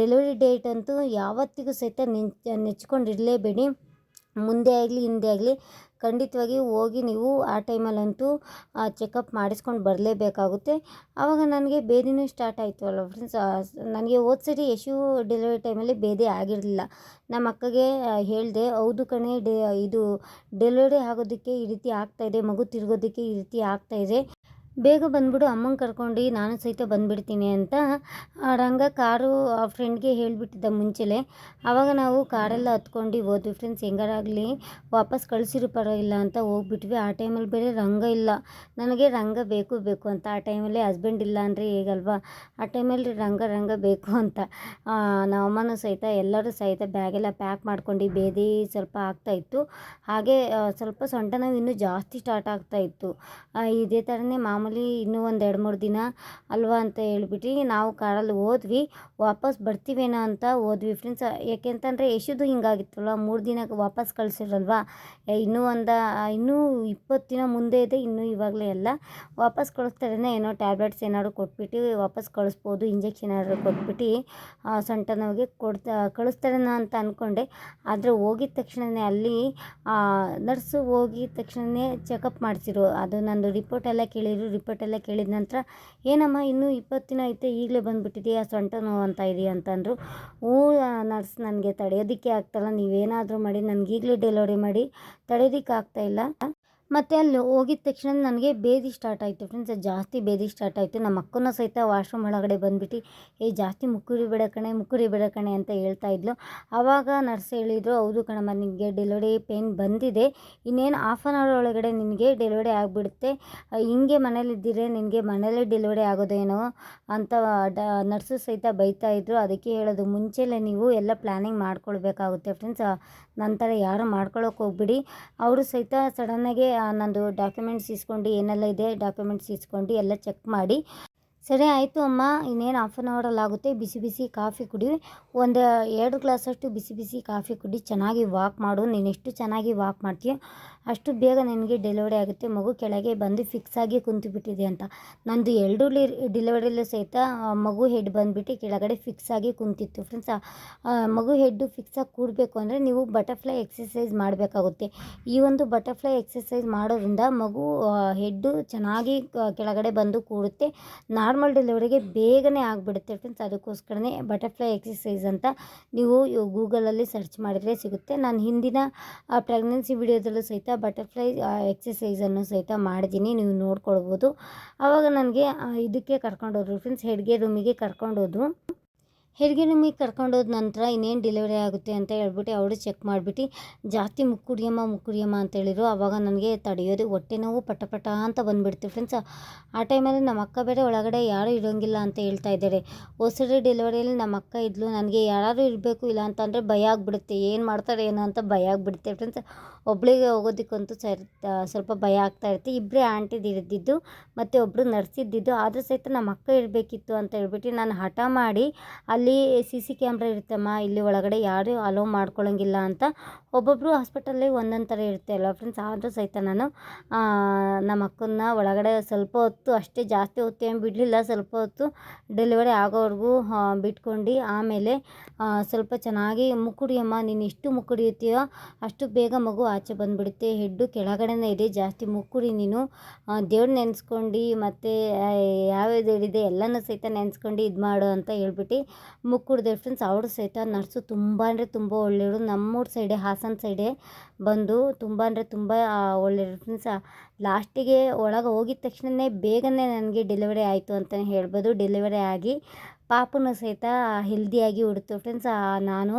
ಡೆಲಿವರಿ ಡೇಟ್ ಅಂತೂ ಯಾವತ್ತಿಗೂ ಸಹಿತ ನೆಂಚ್ ನೆಚ್ಕೊಂಡಿರಲೇಬೇಡಿ ಮುಂದೆ ಆಗಲಿ, ಹಿಂದೆ ಆಗಲಿ ಖಂಡಿತವಾಗಿ ಹೋಗಿ ನೀವು ಆ ಟೈಮಲ್ಲಂತೂ ಚೆಕಪ್ ಮಾಡಿಸ್ಕೊಂಡು ಬರಲೇಬೇಕಾಗುತ್ತೆ. ಆವಾಗ ನನಗೆ ಬೇದಿನೂ ಸ್ಟಾರ್ಟ್ ಆಯಿತು ಅಲ್ವ ಫ್ರೆಂಡ್ಸ್ ನನಗೆ ಹೋದ ಸರಿ ಯಶು ಡೆಲಿವರಿ ಟೈಮಲ್ಲಿ ಬೇದಿ ಆಗಿರಲಿಲ್ಲ. ನಮ್ಮ ಅಕ್ಕಗೆ ಹೇಳಿದೆ, ಹೌದು ಕಣೆ, ಡೆ, ಇದು ಡೆಲಿವರಿ ಆಗೋದಕ್ಕೆ ಈ ರೀತಿ ಆಗ್ತಾಯಿದೆ ಮಗು ತಿರುಗೋದಕ್ಕೆ ಈ ರೀತಿ ಆಗ್ತಾಯಿದೆ ಬೇಗ ಬಂದ್ಬಿಡು, ಅಮ್ಮನ ಕರ್ಕೊಂಡು ನಾನು ಸಹಿತ ಬಂದುಬಿಡ್ತೀನಿ ಅಂತ ರಂಗ ಕಾರು ಆ ಫ್ರೆಂಡ್ಗೆ ಹೇಳಿಬಿಟ್ಟಿದ್ದ ಮುಂಚೆಲೆ. ಆವಾಗ ನಾವು ಕಾರೆಲ್ಲ ಹತ್ಕೊಂಡು ಹೋದ್ವಿ ಫ್ರೆಂಡ್ಸ್ ಹೆಂಗಾರಾಗಲಿ ವಾಪಸ್ ಕಳಿಸಿರು ಪರವಾಗಿಲ್ಲ ಅಂತ ಹೋಗ್ಬಿಟ್ವಿ. ಆ ಟೈಮಲ್ಲಿ ಬೇರೆ ರಂಗ ಇಲ್ಲ. ನನಗೆ ರಂಗ ಬೇಕು ಬೇಕು ಅಂತ. ಆ ಟೈಮಲ್ಲಿ ಹಸ್ಬೆಂಡ್ ಇಲ್ಲ ಅಂದರೆ ಹೇಗಲ್ವಾ? ಆ ಟೈಮಲ್ಲಿ ರಂಗ ರಂಗ ಬೇಕು ಅಂತ. ನಮ್ಮಮ್ಮನೂ ಸಹಿತ, ಎಲ್ಲರೂ ಸಹಿತ ಬ್ಯಾಗೆಲ್ಲ ಪ್ಯಾಕ್ ಮಾಡ್ಕೊಂಡು ಬೇದಿ ಸ್ವಲ್ಪ ಆಗ್ತಾಯಿತ್ತು ಹಾಗೆ ಸ್ವಲ್ಪ ಸೊಂಟ ನೋವು ಇನ್ನೂ ಜಾಸ್ತಿ ಸ್ಟಾರ್ಟ್ ಆಗ್ತಾಯಿತ್ತು ಇದೇ ಥರನೇ ಮಾಮೂಲಿ ಮಾಮೂಲಿ ಇನ್ನೂ ಒಂದು ಎರಡು ಮೂರು ದಿನ ಅಲ್ವಾ ಅಂತ ಹೇಳ್ಬಿಟ್ಟು ನಾವು ಕಾರಲ್ಲಿ ಹೋದ್ವಿ, ವಾಪಸ್ ಬರ್ತೀವೇನೋ ಅಂತ ಹೋದ್ವಿ ಫ್ರೆಂಡ್ಸ್ ಯಾಕೆಂತಂದರೆ ಯಶುದು ಹಿಂಗಾಗಿತ್ತಲ್ವ? ಮೂರು ದಿನಕ್ಕೆ ವಾಪಸ್ ಕಳಿಸಿರಲ್ವ? ಇನ್ನೂ ಒಂದು, ಇನ್ನೂ ಇಪ್ಪತ್ತು ದಿನ ಮುಂದೆ ಇದೆ, ಇನ್ನೂ ಇವಾಗಲೇ ಎಲ್ಲ ವಾಪಸ್ ಕಳಿಸ್ತಾರೆ ಏನೋ ಟ್ಯಾಬ್ಲೆಟ್ಸ್ ಏನಾದ್ರು ಕೊಟ್ಬಿಟ್ಟು ವಾಪಸ್ ಕಳಿಸ್ಬೋದು, ಇಂಜೆಕ್ಷನ್ ಏನಾದರೂ ಕೊಟ್ಬಿಟ್ಟು ಸೊಂಟ ನೋವಿಗೆ ಕೊಡ್ತಾ, ಕಳಿಸ್ತಾರೇನೋ ಅಂತ ಅಂದ್ಕೊಂಡೆ ಆದರೆ ಹೋಗಿದ ತಕ್ಷಣವೇ ಅಲ್ಲಿ ನರ್ಸು ಹೋಗಿದ ತಕ್ಷಣವೇ ಚೆಕಪ್ ಮಾಡಿಸಿರು ಅದು ನಂದು ರಿಪೋರ್ಟ್ ಎಲ್ಲ ಕೇಳಿದ್ರು ಎಲ್ಲ ಕೇಳಿದ ನಂತರ, ಏನಮ್ಮ, ಇನ್ನೂ ಇಪ್ಪತ್ತು ದಿನ ಐತೆ, ಈಗಲೇ ಬಂದುಬಿಟ್ಟಿದೆಯಾ, ಸೊಂಟ ನೋವು ಅಂತ ಇದೆಯಾ ಅಂತಂದರು. ಹ್ಞೂ ನರ್ಸ್ ನನಗೆ ತಡೆಯೋದಕ್ಕೆ ಆಗ್ತಾಯಿಲ್ಲ ನೀವೇನಾದರೂ ಮಾಡಿ ನನಗೆ ಈಗಲೇ ಡೆಲಿವರಿ ಮಾಡಿ, ತಡೆಯೋದಕ್ಕೆ ಆಗ್ತಾಯಿಲ್ಲ ಮತ್ತು ಅಲ್ಲಿ ಹೋಗಿದ ತಕ್ಷಣ ನನಗೆ ಬೇದಿ ಸ್ಟಾರ್ಟ್ ಆಯಿತು ಫ್ರೆಂಡ್ಸ್ ಜಾಸ್ತಿ ಬೇದಿ ಸ್ಟಾರ್ಟ್ ಆಯಿತು. ನಮ್ಮ ಅಕ್ಕನೂ ಸಹಿತ ವಾಶ್ರೂಮ್ ಒಳಗಡೆ ಬಂದುಬಿಟ್ಟು, ಏ, ಜಾಸ್ತಿ ಮುಕ್ಕುರಿ ಬಿಡ ಕಣೆ, ಮುಕ್ಕುರಿ ಬೇಡ ಕಣೆ ಅಂತ ಹೇಳ್ತಾ ಇದ್ಲು. ಆವಾಗ ನರ್ಸ್ ಹೇಳಿದರು, ಹೌದು ಕಣಮ್ಮ ನಿನಗೆ ಡೆಲಿವರಿ ಪೇನ್ ಬಂದಿದೆ. ಇನ್ನೇನು ಹಾಫ್ ಆನ್ ಅವರ್ ಒಳಗಡೆ ನಿನಗೆ ಡೆಲಿವರಿ ಆಗಿಬಿಡುತ್ತೆ. ಹಿಂಗೆ ಮನೇಲಿದ್ದಿರೆ ನಿನಗೆ ಮನೇಲೇ ಡೆಲಿವರಿ ಆಗೋದೇನೋ ಅಂತ ಡ ನರ್ಸು ಸಹಿತ ಬೈತಾ ಇದ್ರು. ಅದಕ್ಕೆ ಹೇಳೋದು, ಮುಂಚೆಲೇ ನೀವು ಎಲ್ಲ ಪ್ಲ್ಯಾನಿಂಗ್ ಮಾಡ್ಕೊಳ್ಬೇಕಾಗುತ್ತೆ ಫ್ರೆಂಡ್ಸ್ ನಂತರ ಯಾರು ಮಾಡ್ಕೊಳ್ಳೋಕೆ ಹೋಗ್ಬಿಡಿ. ಅವರು ಸಹಿತ ಸಡನ್ನಾಗೆ ನಂದು ಡಾಕ್ಯುಮೆಂಟ್ಸ್ ಇಸ್ಕೊಂಡು ಏನೆಲ್ಲ ಇದೆ ಡಾಕ್ಯುಮೆಂಟ್ಸ್ ಇಸ್ಕೊಂಡು ಎಲ್ಲ ಚೆಕ್ ಮಾಡಿ. ಸರಿ ಆಯಿತು ಅಮ್ಮ, ಇನ್ನೇನು ಹಾಫ್ ಆನ್ ಅವರಲ್ಲಿ ಆಗುತ್ತೆ. ಬಿಸಿ ಬಿಸಿ ಕಾಫಿ ಕುಡಿ. ಒಂದು ಎರಡು ಗ್ಲಾಸಷ್ಟು ಬಿಸಿ ಬಿಸಿ ಕಾಫಿ ಕುಡಿ. ಚೆನ್ನಾಗಿ ವಾಕ್ ಮಾಡು. ನೀನು ಎಷ್ಟು ಚೆನ್ನಾಗಿ ವಾಕ್ ಮಾಡ್ತೀಯ ಅಷ್ಟು ಬೇಗ ನಿನಗೆ ಡೆಲಿವರಿ ಆಗುತ್ತೆ. ಮಗು ಕೆಳಗೆ ಬಂದು ಫಿಕ್ಸ್ ಆಗಿ ಕುಂತುಬಿಟ್ಟಿದೆ ಅಂತ. ನಂದು ಎರಡು ಡೆಲಿವರಿಲೂ ಸಹಿತ ಮಗು ಹೆಡ್ ಬಂದುಬಿಟ್ಟು ಕೆಳಗಡೆ ಫಿಕ್ಸ್ ಆಗಿ ಕುಂತಿತ್ತು. ಫ್ರೆಂಡ್ಸ್ ಮಗು ಹೆಡ್ಡು ಫಿಕ್ಸಾಗಿ ಕೂಡಬೇಕು ಅಂದರೆ ನೀವು ಬಟರ್ಫ್ಲೈ ಎಕ್ಸಸೈಸ್ ಮಾಡಬೇಕಾಗುತ್ತೆ. ಈ ಒಂದು ಬಟರ್ಫ್ಲೈ ಎಕ್ಸಸೈಸ್ ಮಾಡೋದ್ರಿಂದ ಮಗು ಹೆಡ್ಡು ಚೆನ್ನಾಗಿ ಕೆಳಗಡೆ ಬಂದು ಕೂಡುತ್ತೆ. ನಾರ್ಮಲ್ ಡೆಲಿವರಿಗೆ ಬೇಗನೆ ಆಗಿಬಿಡುತ್ತೆ ಫ್ರೆಂಡ್ಸ್ ಅದಕ್ಕೋಸ್ಕರನೇ ಬಟರ್ಫ್ಲೈ ಎಕ್ಸಸೈಸ್ ಅಂತ ನೀವು ಗೂಗಲಲ್ಲಿ ಸರ್ಚ್ ಮಾಡಿದರೆ ಸಿಗುತ್ತೆ. ನಾನು ಹಿಂದಿನ ಪ್ರೆಗ್ನೆನ್ಸಿ ವಿಡಿಯೋದಲ್ಲೂ ಸಹಿತ ಬಟರ್ಫ್ಲೈ ಎಕ್ಸಸೈಸನ್ನು ಸಹಿತ ಮಾಡಿದ್ದೀನಿ. ನೀವು ನೋಡ್ಕೊಳ್ಬೋದು. ಆವಾಗ ನನಗೆ ಇದಕ್ಕೆ ಕರ್ಕೊಂಡೋದ್ರು ಫ್ರೆಂಡ್ಸ್ ಹೆಡ್ಗೆ ರೂಮಿಗೆ ಕರ್ಕೊಂಡೋದ್ರು. ಹೆರಿಗೆ ರೂಮಿಗೆ ಕರ್ಕೊಂಡೋದ ನಂತರ ಇನ್ನೇನು ಡೆಲಿವರಿ ಆಗುತ್ತೆ ಅಂತ ಹೇಳ್ಬಿಟ್ಟು ಅವಳು ಚೆಕ್ ಮಾಡಿಬಿಟ್ಟು ಜಾಸ್ತಿ ಮುಕ್ಕುಡಿಯಮ್ಮ ಮುಕ್ಕುಡಿಯಮ್ಮ ಅಂತ ಹೇಳಿದ್ರು. ಆವಾಗ ನನಗೆ ತಡೆಯೋದು ಹೊಟ್ಟೆ ನೋವು, ಪಟ ಪಟ ಅಂತ ಬಂದುಬಿಡ್ತು ಫ್ರೆಂಡ್ಸ್ ಆ ಟೈಮಲ್ಲಿ ನಮ್ಮ ಅಕ್ಕ ಬೇರೆ ಒಳಗಡೆ ಯಾರೂ ಇರೋಂಗಿಲ್ಲ ಅಂತ ಹೇಳ್ತಾ ಇದ್ದಾರೆ. ಹೊಸಡಿ ಡೆಲಿವರಿಯಲ್ಲಿ ನಮ್ಮ ಅಕ್ಕ ಇದ್ಲು. ನನಗೆ ಯಾರು ಇರಬೇಕು ಇಲ್ಲ ಅಂತಂದರೆ ಭಯ ಆಗಿಬಿಡುತ್ತೆ. ಏನು ಮಾಡ್ತಾರೆ ಏನೋ ಅಂತ ಭಯ ಆಗಿಬಿಡುತ್ತೆ ಫ್ರೆಂಡ್ಸ್ ಒಬ್ಬಳಿಗೆ ಹೋಗೋದಕ್ಕಂತೂ ಸರ್ ಸ್ವಲ್ಪ ಭಯ ಆಗ್ತಾ ಇರುತ್ತೆ. ಇಬ್ಬರೇ ಆಂಟಿದು ಇದ್ದಿದ್ದು ಮತ್ತು ಒಬ್ಬರು ನರ್ಸಿದ್ದಿದ್ದು ಆದರೂ ಸಹಿತ ನಮ್ಮ ಅಕ್ಕ ಇರಬೇಕಿತ್ತು ಅಂತ ಹೇಳ್ಬಿಟ್ಟು ನಾನು ಹಠ ಮಾಡಿ ಅಲ್ಲಿ ಸಿ ಸಿ ಕ್ಯಾಮ್ರಾ ಇರುತ್ತಮ್ಮ, ಇಲ್ಲಿ ಒಳಗಡೆ ಯಾರೂ ಅಲೋ ಮಾಡ್ಕೊಳ್ಳೋಂಗಿಲ್ಲ ಅಂತ ಒಬ್ಬೊಬ್ಬರು ಹಾಸ್ಪಿಟಲಲ್ಲಿ ಒಂದೊಂದು ಥರ ಇರುತ್ತೆ ಅಲ್ವ ಫ್ರೆಂಡ್ಸ್ ಆದರೂ ಸಹಿತ ನಾನು ನಮ್ಮ ಅಕ್ಕನ್ನ ಒಳಗಡೆ ಸ್ವಲ್ಪ ಹೊತ್ತು ಅಷ್ಟೇ ಜಾಸ್ತಿ ಹೊತ್ತು ಏನು ಬಿಡಲಿಲ್ಲ, ಸ್ವಲ್ಪ ಹೊತ್ತು ಡೆಲಿವರಿ ಆಗೋವರೆಗೂ ಬಿಟ್ಕೊಂಡು ಆಮೇಲೆ ಸ್ವಲ್ಪ ಚೆನ್ನಾಗಿ ಮುಕ್ಕುಡಿಯಮ್ಮ ನೀನು ಎಷ್ಟು ಮುಕ್ಕುಡಿಯುತ್ತೀಯೋ ಅಷ್ಟು ಬೇಗ ಮಗು ಆಚೆ ಬಂದುಬಿಡುತ್ತೆ, ಹೆಡ್ಡು ಕೆಳಗಡೆನೇ ಇದೆ, ಜಾಸ್ತಿ ಮುಕ್ಕುಡಿ ನೀನು. ದೇವ್ರು ನೆನೆಸ್ಕೊಂಡು ಮತ್ತು ಯಾವ್ಯಾವ್ದು ಹೇಳಿದೆ ಎಲ್ಲನೂ ಸಹಿತ ನೆನೆಸ್ಕೊಂಡು ಇದು ಮಾಡು ಅಂತ ಹೇಳ್ಬಿಟ್ಟು ಮುಕ್ಕುಡ್ದೆ ಫ್ರೆಂಡ್ಸ್ ಅವರು ಸಹಿತ ನರ್ಸು ತುಂಬ ಅಂದರೆ ತುಂಬ ಒಳ್ಳೆಯವರು. ನಮ್ಮೂರ ಸೈಡೆ, ಹಾಸನ ಸೈಡೆ ಬಂದು ತುಂಬ ಅಂದರೆ ತುಂಬ ಒಳ್ಳೆಯವರು ಫ್ರೆಂಡ್ಸ್ ಲಾಸ್ಟಿಗೆ ಒಳಗೆ ಹೋಗಿದ ತಕ್ಷಣವೇ ಬೇಗನೆ ನನಗೆ ಡೆಲಿವರಿ ಆಯಿತು ಅಂತಲೇ ಹೇಳ್ಬೋದು. ಡೆಲಿವರಿ ಆಗಿ ಪಾಪನೂ ಸಹಿತ ಹೆಲ್ದಿಯಾಗಿ ಹುಡ್ತು ಫ್ರೆಂಡ್ಸ್ ನಾನು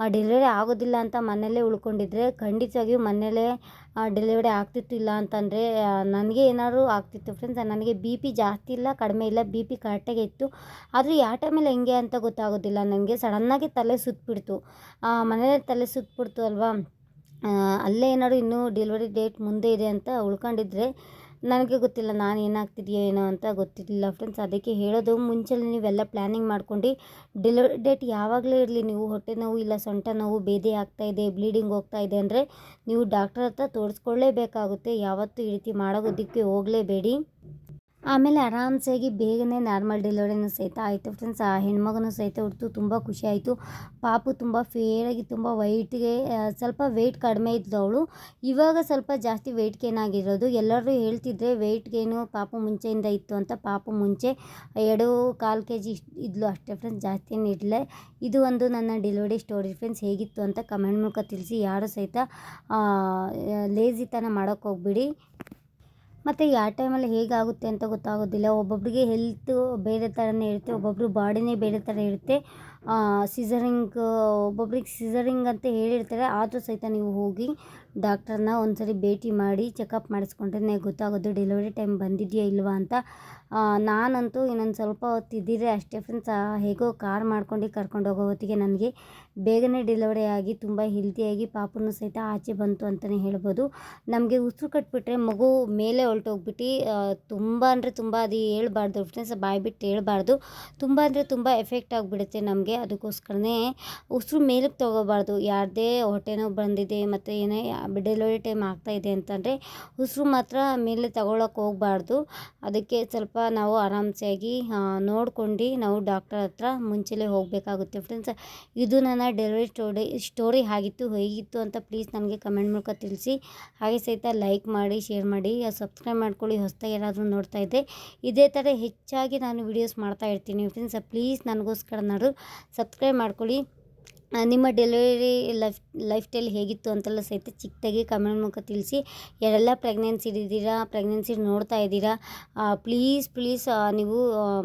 ಡೆಲಿವರಿ ಆಗೋದಿಲ್ಲ ಅಂತ ಮನೆಯಲ್ಲೇ ಉಳ್ಕೊಂಡಿದ್ರೆ ಖಂಡಿತವಾಗಿಯೂ ಮನೆಯಲ್ಲೇ ಡೆಲಿವರಿ ಆಗ್ತಿತ್ತು ಇಲ್ಲ ಅಂತಂದರೆ ನನಗೆ ಏನಾದ್ರು ಆಗ್ತಿತ್ತು ಫ್ರೆಂಡ್ಸ್ ನನಗೆ ಬಿ ಪಿ ಜಾಸ್ತಿ ಇಲ್ಲ, ಕಡಿಮೆ ಇಲ್ಲ ಬಿ ಪಿ ಕರೆಕ್ಟಾಗೆ ಇತ್ತು. ಆದರೂ ಯಾವ ಟೈಮಲ್ಲಿ ಹೆಂಗೆ ಅಂತ ಗೊತ್ತಾಗೋದಿಲ್ಲ. ನನಗೆ ಸಡನ್ನಾಗಿ ತಲೆ ಸುತ್ತಬಿಡ್ತು ಮನೆಯಲ್ಲೇ ತಲೆ ಸುತ್ತಬಿಡ್ತು ಅಲ್ವಾ? ಅಲ್ಲೇ ಏನಾದ್ರು ಇನ್ನೂ ಡೆಲಿವರಿ ಡೇಟ್ ಮುಂದೆ ಇದೆ ಅಂತ ಉಳ್ಕೊಂಡಿದ್ರೆ ನನಗೆ ಗೊತ್ತಿಲ್ಲ ನಾನು ಏನಾಗ್ತಿದೆಯೋ, ಏನೋ ಅಂತ ಗೊತ್ತಿರಲಿಲ್ಲ ಫ್ರೆಂಡ್ಸ್ ಅದಕ್ಕೆ ಹೇಳೋದು ಮುಂಚೆನೇ ನೀವೆಲ್ಲ ಪ್ಲ್ಯಾನಿಂಗ್ ಮಾಡ್ಕೊಂಡು ಡೆಲಿವರಿ ಡೇಟ್ ಯಾವಾಗಲೇ ಇರಲಿ. ನೀವು ಹೊಟ್ಟೆ ನೋವು ಇಲ್ಲ, ಸೊಂಟ ನೋವು, ಬೇದಿ ಇದೆ ಬ್ಲೀಡಿಂಗ್ ಹೋಗ್ತಾ ಇದೆ ಅಂದರೆ ನೀವು ಡಾಕ್ಟರ್ ಹತ್ರ ತೋರಿಸ್ಕೊಳ್ಳೇಬೇಕಾಗುತ್ತೆ. ಯಾವತ್ತೂ ಈ ರೀತಿ ಮಾಡೋದಕ್ಕೆ ಹೋಗಲೇಬೇಡಿ. ಆಮೇಲೆ ಆರಾಮ್ಸಾಗಿ ಬೇಗನೆ ನಾರ್ಮಲ್ ಡೆಲಿವರಿನೂ ಸಹಿತ ಆಯಿತು ಫ್ರೆಂಡ್ಸ್ ಆ ಹೆಣ್ಮಗನೂ ಸಹಿತ ಹುಡ್ತು, ತುಂಬ ಖುಷಿ ಆಯಿತು. ಪಾಪು ತುಂಬ ಫೇರಾಗಿ ತುಂಬ ವೈಟ್ಗೆ ಸ್ವಲ್ಪ ವೆಯ್ಟ್ ಕಡಿಮೆ ಇದ್ಲು ಅವಳು. ಇವಾಗ ಸ್ವಲ್ಪ ಜಾಸ್ತಿ ವೆಯ್ಟ್ ಗೇನ್ ಆಗಿರೋದು. ಎಲ್ಲರೂ ಹೇಳ್ತಿದ್ರೆ ವೆಯ್ಟ್ಗೇನು ಪಾಪು ಮುಂಚೆಯಿಂದ ಇತ್ತು ಅಂತ ಪಾಪು ಮುಂಚೆ ಎರಡು ಕಾಲು ಕೆ ಜಿ ಇದ್ಲು ಅಷ್ಟೇ ಫ್ರೆಂಡ್ಸ್ ಜಾಸ್ತಿ ಏನು ಇಡಲೆ. ಇದು ಒಂದು ನನ್ನ ಡೆಲಿವರಿ ಸ್ಟೋರಿ ಫ್ರೆಂಡ್ಸ್ ಹೇಗಿತ್ತು ಅಂತ ಕಮೆಂಟ್ ಮೂಲಕ ತಿಳಿಸಿ. ಯಾರು ಸಹಿತ ಲೇಜಿತನ ಮಾಡೋಕ್ಕೆ ಹೋಗ್ಬಿಡಿ. ಮತ್ತು ಯಾವ ಟೈಮಲ್ಲಿ ಹೇಗಾಗುತ್ತೆ ಅಂತ ಗೊತ್ತಾಗೋದಿಲ್ಲ. ಒಬ್ಬೊಬ್ಬರಿಗೆ ಹೆಲ್ತು ಬೇರೆ ಥರನೇ ಇರುತ್ತೆ, ಒಬ್ಬೊಬ್ರು ಬಾಡಿನೇ ಬೇರೆ ಥರ ಇರುತ್ತೆ. ಸಿಸರಿಂಗ್ ಒಬ್ಬೊಬ್ರಿಗೆ ಸಿಸರಿಂಗ್ ಅಂತ ಹೇಳಿರ್ತಾರೆ, ಆದರೂ ಸಹಿತ ನೀವು ಹೋಗಿ ಡಾಕ್ಟ್ರನ್ನ ಒಂದು ಸರಿ ಭೇಟಿ ಮಾಡಿ ಚೆಕಪ್ ಮಾಡಿಸ್ಕೊಂಡ್ರೆ ಗೊತ್ತಾಗೋದು ಡೆಲಿವರಿ ಟೈಮ್ ಬಂದಿದೆಯಾ ಇಲ್ವಾ ಅಂತ. ನಾನಂತೂ ಇನ್ನೊಂದು ಸ್ವಲ್ಪ ಹೊತ್ತು ಅಷ್ಟೇ ಫ್ರೆಂಡ್ಸ್ ಹೇಗೋ ಕಾರ್ ಮಾಡ್ಕೊಂಡು ಕರ್ಕೊಂಡು ಹೋಗೋ ಹೊತ್ತಿಗೆ ನನಗೆ ಬೇಗನೆ ಡೆಲಿವರಿ ಆಗಿ, ತುಂಬ ಹೆಲ್ತಿಯಾಗಿ ಪಾಪನೂ ಸಹಿತ ಆಚೆ ಬಂತು ಅಂತಲೇ ಹೇಳ್ಬೋದು. ನಮಗೆ ಉಸಿರು ಕಟ್ಬಿಟ್ರೆ ಮಗು ಮೇಲೆ ಹೊಲ್ಟೋಗ್ಬಿಟ್ಟು ತುಂಬ ಅಂದರೆ ತುಂಬ, ಅದು ಹೇಳ್ಬಾರ್ದು ಫ್ರೆಂಡ್ಸ್ ಬಾಯ್ಬಿಟ್ಟು ಹೇಳ್ಬಾರ್ದು. ತುಂಬ ಅಂದರೆ ತುಂಬ ಎಫೆಕ್ಟ್ ಆಗಿಬಿಡುತ್ತೆ ನಮಗೆ. ಅದಕ್ಕೋಸ್ಕರನೇ ಉಸಿರು ಮೇಲಕ್ಕೆ ತೊಗೋಬಾರ್ದು. ಯಾರದೇ ಹೊಟ್ಟೆ ನೋವು ಬಂದಿದೆ ಮತ್ತು ಏನೇ ಡೆಲಿವರಿ ಟೈಮ್ ಆಗ್ತಾಯಿದೆ ಅಂತಂದರೆ ಉಸಿರು ಮಾತ್ರ ಮೇಲೆ ತಗೊಳಕ್ಕೆ ಹೋಗಬಾರ್ದು. ಅದಕ್ಕೆ ಸ್ವಲ್ಪ ನಾವು ಆರಾಮ್ಸೆಯಾಗಿ ನೋಡ್ಕೊಂಡು ನಾವು ಡಾಕ್ಟರ್ ಹತ್ರ ಮುಂಚೆಲೇ ಹೋಗಬೇಕಾಗುತ್ತೆ. ಫ್ರೆಂಡ್ಸ್, ಇದು ನನ್ನ ಡೆಲಿವರಿ ಸ್ಟೋರಿ ಸ್ಟೋರಿ ಆಗಿತ್ತು, ಹೇಗಿತ್ತು ಅಂತ ಪ್ಲೀಸ್ ನನಗೆ ಕಮೆಂಟ್ ಮೂಲಕ ತಿಳಿಸಿ. ಹಾಗೆ ಸಹಿತ ಲೈಕ್ ಮಾಡಿ, ಶೇರ್ ಮಾಡಿ, ಸಬ್ಸ್ಕ್ರೈಬ್ ಮಾಡ್ಕೊಳ್ಳಿ. ಹೊಸದಾಗಿ ಏನಾದರೂ ನೋಡ್ತಾ ಇದ್ದೆ ಇದೇ ಥರ ಹೆಚ್ಚಾಗಿ ನಾನು ವೀಡಿಯೋಸ್ ಮಾಡ್ತಾ ಇರ್ತೀನಿ. ಫ್ರೆಂಡ್ಸ್, ಪ್ಲೀಸ್ ನನಗೋಸ್ಕರ ನಾನು ಸಬ್ಸ್ಕ್ರೈಬ್ ಮಾಡ್ಕೊಳ್ಳಿ. ನಿಮ್ಮ ಡೆಲಿವರಿ ಲೈಫ್ ಲೈಫ್ ಸ್ಟೈಲ್ ಹೇಗಿತ್ತು ಅಂತೆಲ್ಲ ಸಹಿತ ಚಿಕ್ಕದಾಗಿ ಕಮೆಂಟ್ ಮೂಲಕ ತಿಳಿಸಿ. ಯಾರೆಲ್ಲ ಪ್ರೆಗ್ನೆನ್ಸಿ ಇದ್ದೀರಾ? ಪ್ರೆಗ್ನೆನ್ಸಿ ನೋಡ್ತಾ ಇದ್ದೀರಾ? ಪ್ಲೀಸ್ ಪ್ಲೀಸ್ ನೀವು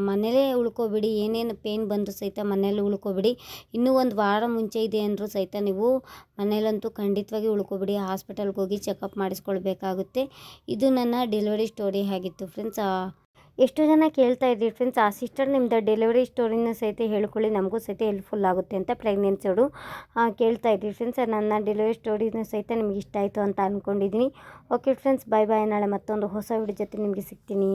ಮನೇಲೇ ಉಳ್ಕೋಬೇಡಿ. ಏನೇನು ಪೇನ್ ಬಂದರೂ ಸಹಿತ ಮನೇಲಿ ಉಳ್ಕೋಬೇಡಿ. ಇನ್ನೂ ಒಂದು ವಾರ ಮುಂಚೆ ಇದೆ ಅಂದರೂ ಸಹಿತ ನೀವು ಮನೇಲಂತೂ ಖಂಡಿತವಾಗಿ ಉಳ್ಕೋಬೇಡಿ. ಹಾಸ್ಪಿಟಲ್ಗೆ ಹೋಗಿ ಚೆಕಪ್ ಮಾಡಿಸ್ಕೊಳ್ಬೇಕಾಗುತ್ತೆ. ಇದು ನನ್ನ ಡೆಲಿವರಿ ಸ್ಟೋರಿ ಆಗಿತ್ತು ಫ್ರೆಂಡ್ಸ್ ಎಷ್ಟೋ ಜನ ಕೇಳ್ತಾ ಇದ್ದೀವಿ ಫ್ರೆಂಡ್ಸ್ ಆ ಸಿಸ್ಟರ್ ನಿಮ್ಮದು ಡೆಲಿವರಿ ಸ್ಟೋರಿನ ಸಹಿತ ಹೇಳ್ಕೊಳ್ಳಿ, ನಮಗೂ ಸಹಿತ ಹೆಲ್ಪ್ಫುಲ್ ಆಗುತ್ತೆ ಅಂತ ಪ್ರೆಗ್ನೆನ್ಸಿಯವರು ಕೇಳ್ತಾ ಇದ್ದೀವಿ ಫ್ರೆಂಡ್ಸ್ ನನ್ನ ಡೆಲಿವರಿ ಸ್ಟೋರಿನ ಸಹಿತ ನಿಮ್ಗೆ ಇಷ್ಟ ಆಯಿತು ಅಂತ ಅಂದ್ಕೊಂಡಿದ್ದೀನಿ ಓಕೆ ಫ್ರೆಂಡ್ಸ್ ಬಾಯ್ ಬಾಯ್ ನಾಳೆ ಮತ್ತೊಂದು ಹೊಸ ವಿಡಿಯೋ ಜೊತೆ ನಿಮಗೆ ಸಿಗ್ತೀನಿ.